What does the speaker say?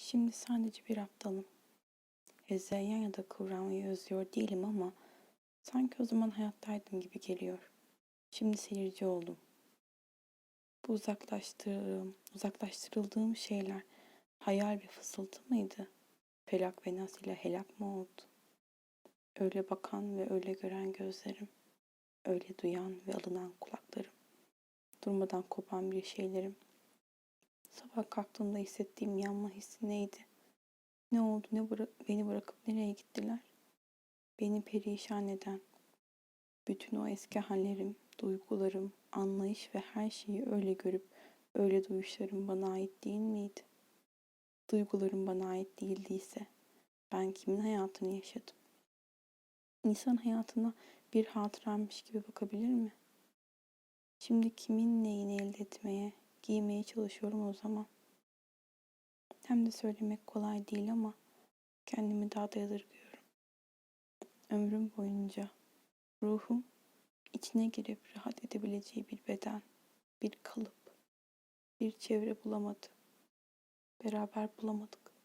Şimdi sadece bir aptalım. Hezeyan ya da kıvranmayı özlüyor değilim ama sanki o zaman hayattaydım gibi geliyor. Şimdi seyirci oldum. Bu uzaklaştırdığım, uzaklaştırıldığım şeyler hayal ve fısıltı mıydı? Felak ve nas ile helak mı oldu? Öyle bakan ve öyle gören gözlerim, öyle duyan ve alınan kulaklarım, durmadan kopan bir şeylerim. Sabah kalktığımda hissettiğim yanma hissi neydi? Ne oldu, ne bıra- beni bırakıp nereye gittiler? Beni perişan eden, bütün o eski hallerim, duygularım, anlayış ve her şeyi öyle görüp öyle duyuşlarım bana ait değil miydi? Duygularım bana ait değildiyse ben kimin hayatını yaşadım? İnsan hayatına bir hatıranmış gibi bakabilir mi? Şimdi kimin neyini elde etmeye, giymeye çalışıyorum o zaman. Hem de söylemek kolay değil ama kendimi daha da yadırgıyorum. Ömrüm boyunca ruhum içine girip rahat edebileceği bir beden, bir kalıp, bir çevre bulamadı. Beraber bulamadık.